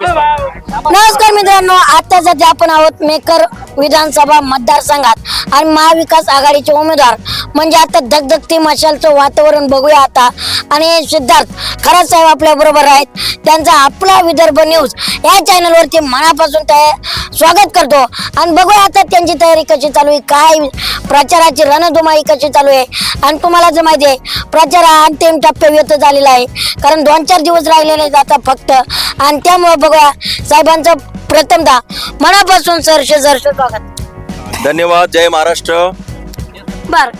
नमस्कार मित्रांनो आता सध्या आपण आहोत मेकर विधानसभा मतदारसंघात आणि महाविकास आघाडीचे उमेदवार. म्हणजे आता धगधगती मशालचं वातावरण बघूया आता. आणि सिद्धार्थ खरा साहेब आपल्या बरोबर आहेत. त्यांचा आपला विदर्भ न्यूज या चॅनलवरती मनापासून तयार स्वागत करतो. आणि बघूया आता त्यांची तयारी कशी चालू आहे काय प्रचाराची रणधुमाळी कशी चालू आहे. आणि तुम्हाला जर माहिती आहे प्रचार हा अंतिम टप्प्या व्यत झालेला आहे. कारण दोन चार दिवस राहिलेले जातात फक्त. आणि त्यामुळे बघूया साहेबांचं प्रथमतः मनापासून सरसे सरसे स्वागत धन्यवाद जय महाराष्ट्र बर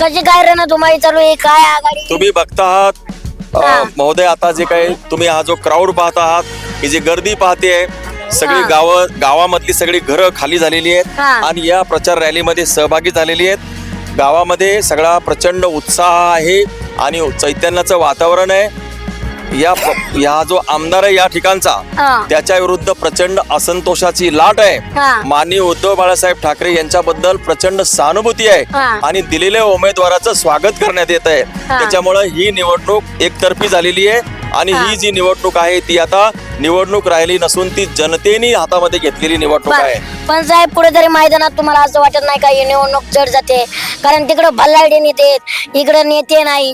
कशी काय रणधुमाळी चालू आहे काय आघाडी तुम्ही बघता आहात अ, हा. महोदय आता जे काही तुम्ही हा जो क्राऊड पाहत आहात ही जी गर्दी पाहते सगळी हा. गाव गावामधली सगळी घरं खाली झालेली आहेत हा. आणि या प्रचार रॅलीमध्ये सहभागी झालेली आहेत गावामध्ये सगळा प्रचंड उत्साह आहे आणि चैतन्याचं वातावरण आहे या या जो आमदार आहे या ठिकाणचा हा. त्याच्या विरुद्ध प्रचंड असंतोषाची लाट आहे. माननीय उद्धव बाळासाहेब ठाकरे यांच्याबद्दल प्रचंड सहानुभूती आहे. आणि दिलेल्या उमेदवाराचं स्वागत करण्यात येत आहे हा. त्याच्यामुळे ही निवडणूक एकतर्फी झालेली आहे आणि हा. ही जी निवडणूक आहे ती आता निवडणूक राहिली नसून ती जनतेने हातामध्ये घेतलेली निवडणूक आहे पण साहेब पुढे तरी मैदानात तुम्हाला असं वाटत नाही का ही निवडणूक जड जाते कारण तिकडे भल्लाडी नेते इकडे नेते नाही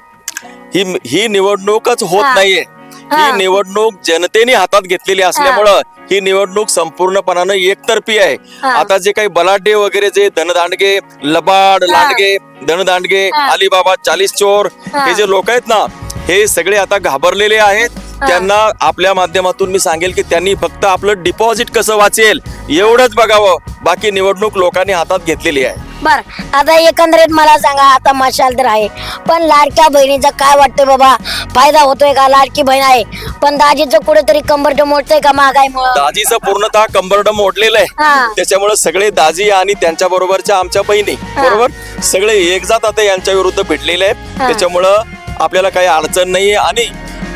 ही ही निवडणूकच होत हा. नाहीये हा. ही निवडणूक जनतेने हातात घेतलेली असल्यामुळं ही निवडणूक संपूर्णपणानं एकतर्फी आहे हा. आता जे काही बलाढ्य वगैरे जे धनदांडगे लबाड हा. लांडगे धनदांडगे हा. अलिबाबा चालीस चोर हा. हे जे लोक आहेत ना हे सगळे आता घाबरलेले आहेत त्यांना आपल्या माध्यमातून मी सांगेल की त्यांनी फक्त आपलं डिपॉझिट कसं वाचेल एवढंच बघावं. बाकी निवडणूक लोकांनी हातात घेतलेली आहे. बर आता एकंदरीत मला सांगा आता मशाल तर आहे. पण लाडक्या बहिणीचा काय वाटतंय बाबा? फायदा होतोय का? लाडकी बहीण आहे. पण दाजीचं कुठेतरी कंबरट मोडतंय का महागाईमुळं दाजीचं पूर्णतः कंबरड मोडलेलं हा. आहे त्याच्यामुळे सगळे दाजी आणि त्यांच्या बरोबरच्या आमच्या बहिणी बरोबर? सगळे एकजात आता यांच्या विरुद्ध भेटलेले आहेत. हा. त्याच्यामुळं आपल्याला काही अडचण नाहीये आणि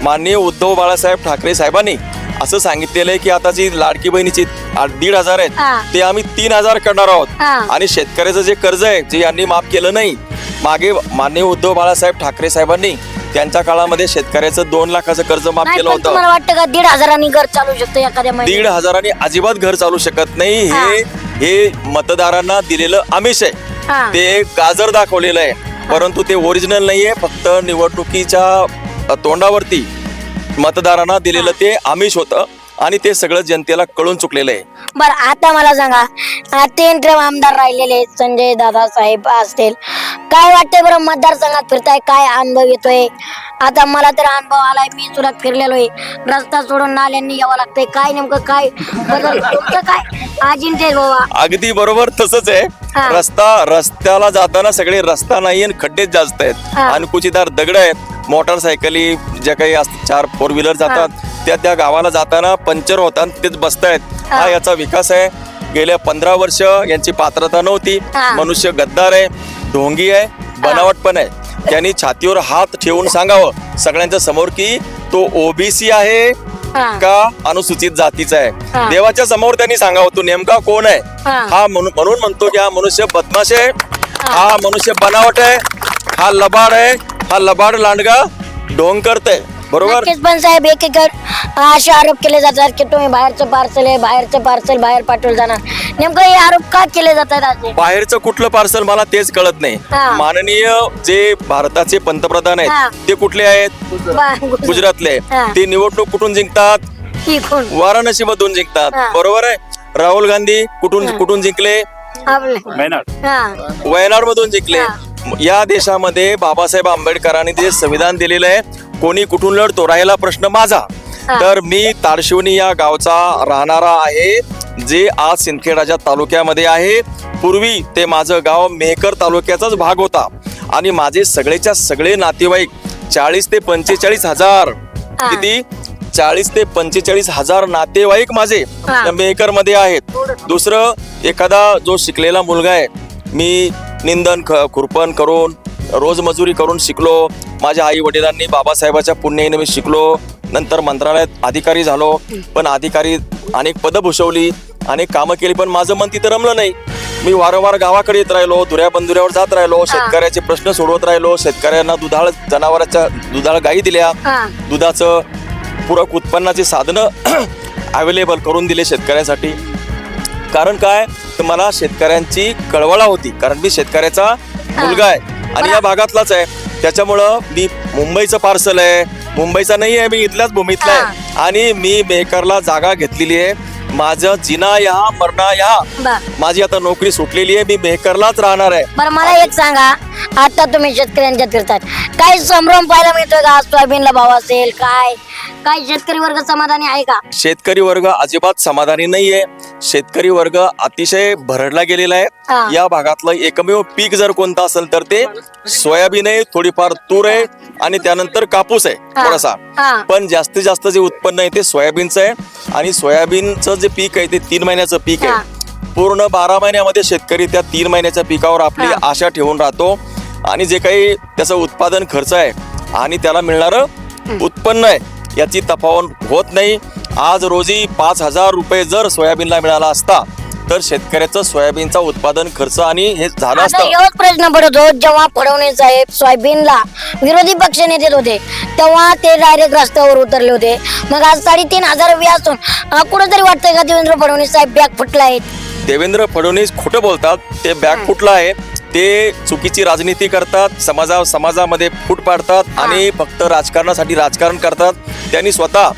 माननीय उद्धव बाळासाहेब ठाकरे साहेबांनी असं सांगितलेलं आहे की आता जी लाडकी बहिणीची दीड हजार. आहेत ते आम्ही तीन हजार करणार आहोत. आणि शेतकऱ्याचं जे कर्ज आहे जे यांनी माफ केलं नाही मागे माननीय उद्धव बाळासाहेब ठाकरे साहेबांनी त्यांच्या काळामध्ये शेतकऱ्याचं दोन लाखाचं कर्ज माफ केलं होतं तुम्हाला वाटतं का दीड हजारांनी घर चालू शकतं एखाद्या दीड हजारांनी अजिबात घर चालू शकत नाही हा. हे मतदारांना दिलेलं आमिष आहे. ते गाजर दाखवलेलं आहे परंतु ते ओरिजिनल नाहीये फक्त निवडणुकीच्या तोंडावरती मतदारांना दिलेलं ते आमिष होतं आणि ते सगळं जनतेला कळून चुकलेलं आहे. बर आता मला सांगा तीन ट्रेम आमदार राहिलेले संजय दादा साहेब असतील. काय वाटतंय बरं मतदारसंघात फिरताय काय अनुभव येतोय? आता मला तर अनुभव आलाय मी सुद्धा फिरलेलो आहे. रस्ता सोडून नाल्यांनी यावं लागतंय. काय नेमकं काय? बदल तुमचं काय? अजिंठ्य बाबा. अगदी बरोबर तसंच हा. आहे रस्ता रस्त्याला जाताना सगळे रस्ता नाही आणि खड्डेच जास्त आहेत. हा. आणि कुचीदार दगड आहेत. मोटरसायकली ज्या काही असतात चार फोर व्हीलर जातात त्या त्या गावाला जाताना पंक्चर होतात तेच बसतायत. हा. हा. याचा विकास आहे. गेल्या पंधरा वर्ष यांची पात्रता नव्हती. मनुष्य गद्दार आहे ढोंगी आहे बनावट पण आहे. त्यांनी छातीवर हात ठेवून सांगावं सगळ्यांच्या समोर की तो ओबीसी आहे. का अनुसूचित जातीचा. आहे? देवाच्या समोर त्यांनी सांगावं तू नेमका कोण आहे? हा. म्हणून म्हणतो की हा मनुष्य बदमाश आहे. हा मनुष्य बनावट आहे. हा लबाड आहे. हा लबाड लांडगा ढोंग करतय. बरोबर? नक्कीच पण साहेब एकीकडे असे आरोप केले जातात की तुम्ही बाहेरचं पार्सल आहे बाहेरचं पार्सल बाहेर पाठवलं जाणार. नेमकं हे आरोप का केले जातात असे बाहेरचं कुठलं पार्सल मला तेच कळत नाही. हा. माननीय जे भारताचे पंतप्रधान हा. आहेत ते कुठले आहेत? बा- गुजरातले. हा. ते निवडणूक कुठून जिंकतात? इकडून वाराणसी मधून जिंकतात. हा. बरोबर आहे? राहुल गांधी कुठून कुठून जिंकले? आपले. हा. वयनाड मधून जिंकले या देशामध्ये बाबासाहेब आंबेडकरांनी जे संविधान दिलेलं आहे कोणी कुठून लढतो राहिला प्रश्न माझा. तर मी तारशिवनी या गावचा राहणारा आहे जे आज सिंदखेडाच्या तालुक्यामध्ये आहे पूर्वी ते माझं गाव मेहकर तालुक्याचाच भाग होता आणि माझे सगळेच्या सगळे नातेवाईक चाळीस ते पंचेचाळीस हजार. किती चाळीस ते पंचेचाळीस हजार नातेवाईक माझे. मेहकरमध्ये आहेत दुसरं एखादा जो शिकलेला मुलगा आहे मी निंदन ख खुरपण करून रोज मजुरी करून शिकलो. माझ्या आई वडिलांनी बाबासाहेबाच्या पुण्याने मी शिकलो. नंतर मंत्रालयात अधिकारी झालो. पण अधिकारी अनेक पदं भूषवली अनेक कामं केली पण माझं मन तिथं रमलं नाही. मी वारंवार गावाकडे येत राहिलो धुऱ्या बंधुऱ्यावर जात राहिलो शेतकऱ्याचे प्रश्न सोडवत राहिलो. शेतकऱ्यांना दुधाळ जनावरांच्या दुधाळ गायी दिल्या. दुधाचं पूरक उत्पन्नाची साधनं अवेलेबल करून दिले शेतकऱ्यांसाठी. कारण काय? तर मला शेतकऱ्यांची कळवळा होती. कारण मी शेतकऱ्याचा मुलगा आहे. आणि या भागातलाच आहे. त्याच्यामुळं मी मुंबईचं पार्सल आहे. मुंबईचा नाही आहे मी इथल्याच भूमीतला आहे. आणि मी मेहकरला जागा घेतलेली आहे. माझं जिना या मरणा या. माझी आता नोकरी सुटलेली आहे. मी मेहकरलाच राहणार आहे. बरं मला एक सांगा. आता तुम्ही शेतकऱ्यांच्या फिरतात काही संभ्रम पाहायला मिळतोय का? सोयाबीनला भाव असेल काय? काय शेतकरी वर्ग समाधानी आहे का? शेतकरी वर्ग अजिबात समाधानी नाहीये. शेतकरी वर्ग अतिशय भरडला गेलेला हा. आहे या भागातलं एकमेव पीक जर कोणतं असेल तर ते सोयाबीन आहे थोडीफार तूर आहे आणि त्यानंतर कापूस आहे हा. थोडासा. हा. पण जास्तीत जास्त जे उत्पन्न आहे ते सोयाबीनचं आहे आणि सोयाबीनचं जे पीक आहे ते तीन महिन्याचं पीक हा. आहे पूर्ण बारा महिन्यामध्ये शेतकरी त्या तीन महिन्याच्या पिकावर आपली हा. आशा ठेवून राहतो. आणि जे काही त्याचं उत्पादन खर्च आहे आणि त्याला मिळणारं उत्पन्न आहे याची तफावत होत नाही. आज रोजी पाच हजार रुपये जर सोयाबीनला मिळाला असता तर शेतकऱ्याचं सोयाबीनचा उत्पादन खर्च आणि हे झालं असतं. एवढाच प्रश्न पडत होत जेव्हा फडणवीस साहेब सोयाबीनला विरोधी पक्ष नेते होते तेव्हा ते डायरेक्ट रस्त्यावर उतरले होते. मग आज साडेतीन हजार व्याज असून कुठंतरी वाटतंय का देवेंद्र फडणवीस साहेब बॅग फुटला आहेत देवेंद्र फडणवीस खोटं बोलतात ते बॅग फुटलं आहे. ते चुकीची राजनीती करतात समाजा समाजामध्ये फूट पाडतात आणि फक्त राजकारणासाठी राजकारण करतात. त्यांनी स्वतः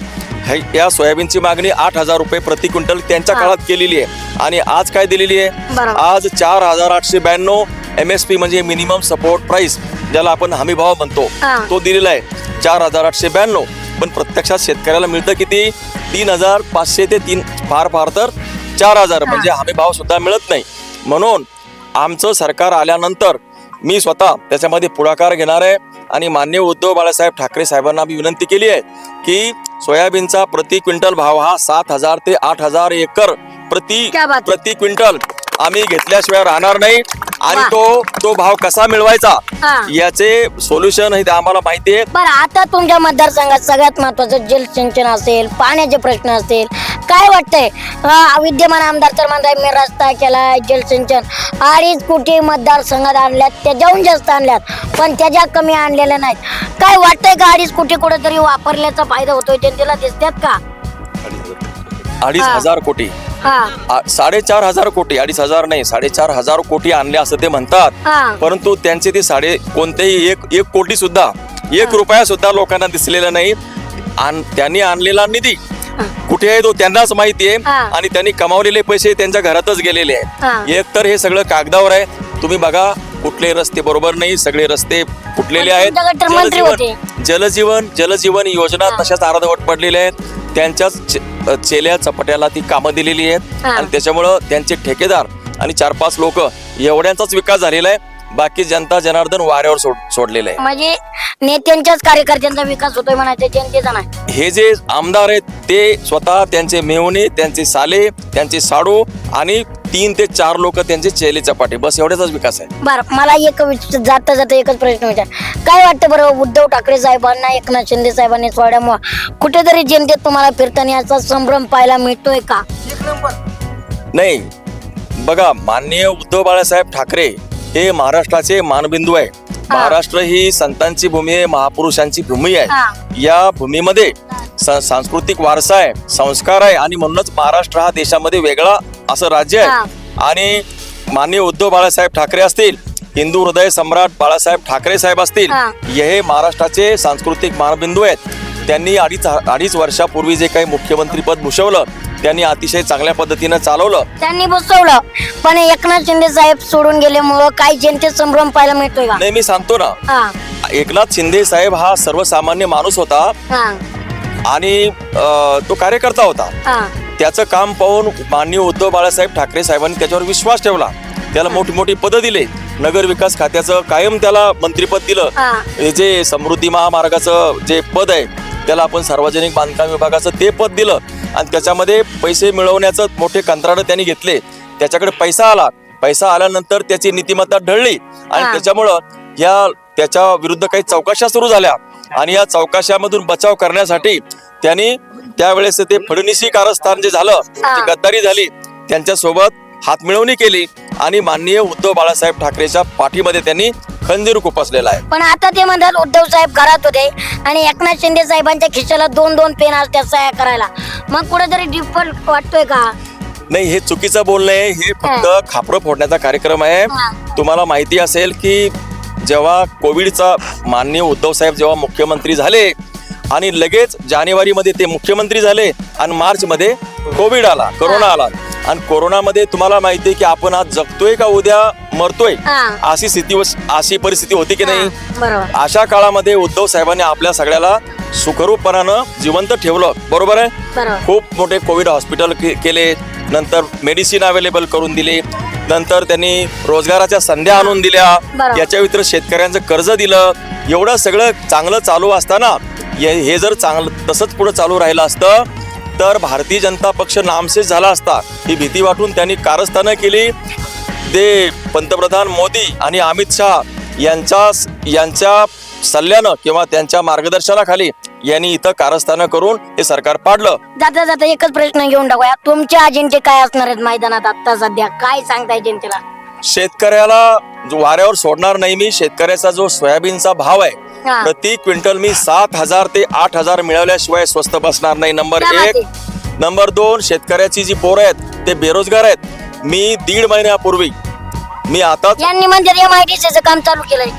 हे- या सोयाबीनची मागणी आठ हजार रुपये प्रति क्विंटल त्यांच्या. काळात केलेली आहे. आणि आज काय दिलेली आहे? बरोबर. आज चार हजार आठशे ब्याण्णव एम एस पी म्हणजे मिनिमम सपोर्ट प्राइस ज्याला आपण हमी भाव म्हणतो. हा. तो दिलेला आहे. चार हजार आठशे ब्याण्णव. पण प्रत्यक्षात शेतकऱ्याला मिळतं किती? तीन हजार पाचशे ते तीन फार फार तर चार हजार. म्हणजे हमी भाव सुद्धा मिळत नाही. म्हणून आमचं सरकार आल्यानंतर मी स्वतः त्याच्यामध्ये पुढाकार घेणार आहे आणि मान्य उद्धव बाळासाहेब ठाकरे साहेबांना मी विनंती केली आहे की सोयाबीनचा प्रति क्विंटल भाव हा सात हजार ते आठ हजार एकर प्रति. प्रति क्विंटल आम्ही घेतल्याशिवाय राहणार नाही आणि. तो तो भाव कसा मिळवायचा. याचे सोल्युशन हे आम्हाला माहिती आहे आता तुमच्या मतदारसंघात सगळ्यात महत्वाचं जलसिंचन असेल पाण्याचे प्रश्न असतील काय वाटतंय? विद्यमान आमदार तर म्हणताय मी रस्ता केलाय जलसिंचन अडीच कोटी मतदारसंघात आणल्यात त्याच्याहून जास्त आणल्यात पण त्याच्या कमी आणलेल्या नाहीत. काय वाटतंय का अडीच कोटी कुठेतरी वापरल्याचा फायदा होतोय? जनतेला दिसतात का? अडीच. हजार कोटी. साडेचार हजार कोटी. अडीच हजार नाही साडेचार हजार कोटी आणले असं ते म्हणतात. परंतु त्यांचे ते साडे कोणतेही एक एक कोटी सुद्धा एक रुपया सुद्धा लोकांना दिसलेला नाही. आण- त्यांनी आणलेला निधी. कुठे आहे तो त्यांनाच माहिती आहे हा. आणि त्यांनी कमावलेले पैसे त्यांच्या घरातच गेलेले हा. आहेत एक तर हे सगळं कागदावर आहे तुम्ही बघा कुठले रस्ते बरोबर नाही सगळे रस्ते फुटलेले आहेत तुमच्याकडे तर मंत्री जलजीवन जलजीवन जलजीवन योजना हा. तशाच अर्धवट पडलेल्या आहेत त्यांच्याच चे- चेल्या चपट्याला ती कामं दिलेली आहेत हा. आणि त्याच्यामुळं त्यांचे ठेकेदार आणि चार पाच लोक एवढ्यांचाच विकास झालेला आहे बाकी जनता जनार्दन वाऱ्यावर सोड सोडलेलं आहे. म्हणजे नेत्यांच्याच कार्यकर्त्यांचा विकास होतोय म्हणायचं जनतेचा नाही. हे जे आमदार आहेत ते स्वतः त्यांचे मेवणे त्यांचे साले त्यांचे साडू आणि तीन ते चार लोक त्यांचे चेले चपाटे. बस एवढ्याचाच विकास आहे. बर मला एक विच- जाता जाता एकच प्रश्न विचार. काय वाटतं बरं उद्धव ठाकरे साहेबांना एकनाथ शिंदे साहेबांनी सोडल्यामुळे कुठेतरी जनतेत तुम्हाला फिरताना याचा संभ्रम पाहायला मिळतोय का? नाही बघा माननीय उद्धव बाळासाहेब ठाकरे हे महाराष्ट्राचे मानबिंदू आहे. महाराष्ट्र ही संतांची भूमी आहे महापुरुषांची भूमी. आहे. या भूमीमध्ये सांस्कृतिक वारसा आहे संस्कार आहे आणि म्हणूनच महाराष्ट्र हा देशामध्ये वेगळा असं राज्य आहे. आणि माननीय उद्धव बाळासाहेब ठाकरे असतील हिंदू हृदय सम्राट बाळासाहेब ठाकरे साहेब असतील हा. महाराष्ट्राचे सांस्कृतिक मानबिंदू आहेत. त्यांनी अडीच अडीच वर्षापूर्वी जे काही मुख्यमंत्री पद भूषवलं त्यांनी अतिशय चांगल्या पद्धतीनं चालवलं. त्यांनी बसवलं. पण एकनाथ शिंदे साहेब सोडून गेल्यामुळं काही जनतेत संभ्रम पाहायला मिळतोय का? नाही मी सांगतो ना. हा. एकनाथ शिंदे साहेब हा सर्वसामान्य माणूस होता. हा. आणि अं, तो कार्यकर्ता होता. हा. त्याचं काम पाहून माननीय उद्धव बाळासाहेब ठाकरे साहेबांनी त्याच्यावर विश्वास ठेवला. त्याला मोठी मोठी पदं दिले. नगर विकास खात्याचं कायम त्याला मंत्रीपद दिलं. हा. हे जे समृद्धी महामार्गाचं जे पद आहे त्याला आपण सार्वजनिक बांधकाम विभागाचं ते पद दिलं. आणि त्याच्यामध्ये पैसे मिळवण्याचं मोठे कंत्राट त्यांनी घेतले. त्याच्याकडे पैसा आला. पैसा आल्यानंतर त्याची नीतिमत्ता ढळली. आणि. त्याच्यामुळं या त्याच्या विरुद्ध काही चौकशा सुरू झाल्या. आणि या चौकशामधून बचाव करण्यासाठी त्यांनी त्यावेळेस ते फडणीसी कारस्थान जे झालं. ती गद्दारी झाली. त्यांच्यासोबत हातमिळवणी केली. आणि माननीय उद्धव बाळासाहेब ठाकरेच्या पाठीमध्ये त्यांनी खंजीर खुपसलेला आहे. पण आता ते म्हणतात उद्धव साहेब घरात होते आणि एकनाथ शिंदे साहेबांच्या खिशाला दोन दोन पेन असतात सह्या करायला. मग कुठेतरी डिफॉल्ट वाटतोय का? नाही हे चुकीचं बोलणं आहे. हे फक्त खापरं फोडण्याचा कार्यक्रम आहे. तुम्हाला माहिती असेल की जेव्हा कोविडचा माननीय उद्धव साहेब जेव्हा मुख्यमंत्री झाले आणि लगेच जानेवारीमध्ये ते मुख्यमंत्री झाले आणि मार्चमध्ये कोविड आला कोरोना आला आणि कोरोनामध्ये तुम्हाला माहिती आहे की आपण आज जगतोय का उद्या मरतोय? हा. अशी स्थिती अशी परिस्थिती होती की नाही? हा, बरोबर. अशा काळामध्ये उद्धव साहेबांनी आपल्या सगळ्याला सुखरूपपणानं जिवंत ठेवलं. बरोबर आहे? बरोबर. खूप मोठे कोविड हॉस्पिटल के- केले. नंतर मेडिसिन अवेलेबल करून दिले. नंतर त्यांनी रोजगाराच्या संध्या आणून दिल्या. बरोबर. याच्या व्यतिरिक्त शेतकऱ्यांचं कर्ज दिलं. एवढं सगळं चांगलं चालू असताना हे हे जर चांगलं तसंच पुढे चालू राहिलं असतं तर भारतीय जनता पक्ष नामशेष झाला असता. ही भीती वाटून त्यांनी कारस्थानं केली. ते पंतप्रधान मोदी आणि अमित शहा यांच्या यांच्या सल्ल्यानं किंवा त्यांच्या मार्गदर्शनाखाली यांनी इथं कारस्थानं करून हे सरकार पाडलं. जाता जाता एकच प्रश्न घेऊन टाकूया. तुमचे अजिंठे काय असणार आहेत मैदानात आता सध्या? काय सांगताय जनतेला? शेतकऱ्याला जो वाऱ्यावर सोडणार नाही मी. शेतकऱ्याचा जो सोयाबीनचा भाव आहे हा. प्रति क्विंटल मी सात हजार ते आठ हजार मिळवल्याशिवाय स्वस्त बसणार नाही. नंबर एक. नंबर दोन शेतकऱ्याची जी पोरं आहेत ते बेरोजगार आहेत. मी दीड महिन्यापूर्वी मी आता यांनी म्हणजे एम आय डी काम चालू केलंय.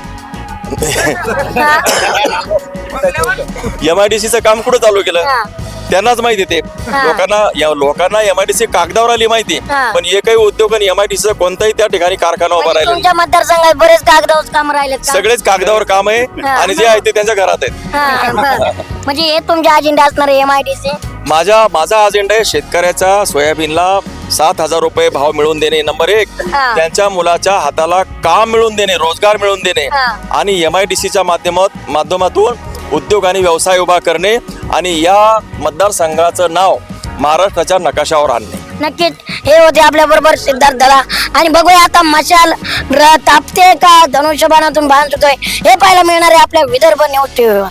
एम आय डी सीचं काम कुठं चालू केलं? हा. त्यांनाच माहिती ते हा. लोकांना या लोकांना एम आय डी सी कागदावर आली माहिती हा. पण एकही उद्योग आणि एम आय डी कोणताही त्या ठिकाणी कारखाना उभा म्हणजे राहिला तुमच्या मतदारसंघात बरेच कागदावर काम राहिलेत का? सगळेच कागदावर काम आहे हा. आणि जे आहे ते त्यांच्या घरात आहेत हा, बरं. म्हणजे हे तुमचे अजेंडा असणार एम आय डी माझ्या माझा अजेंडा आहे शेतकऱ्याच्या सोयाबीनला सात हजार रुपये भाव मिळवून देणे नंबर एक हा. त्यांच्या मुलाच्या हाताला काम मिळवून देणे रोजगार मिळवून देणे हा. आणि एम आय डी सीच्या माध्यमात माध्यमातून उद्योग आणि व्यवसाय उभा करणे आणि या मतदारसंघाचं नाव महाराष्ट्राच्या नकाशावर आणणे. नक्कीच. हे होते आपल्या बरोबर सिद्धार्थ दला आणि बघूया आता मशाल तापते का? धनुष्यबाणातून बाण सुटतोय. हे पाहायला मिळणार आहे आपल्या विदर्भ न्यूज टीव्हीवर.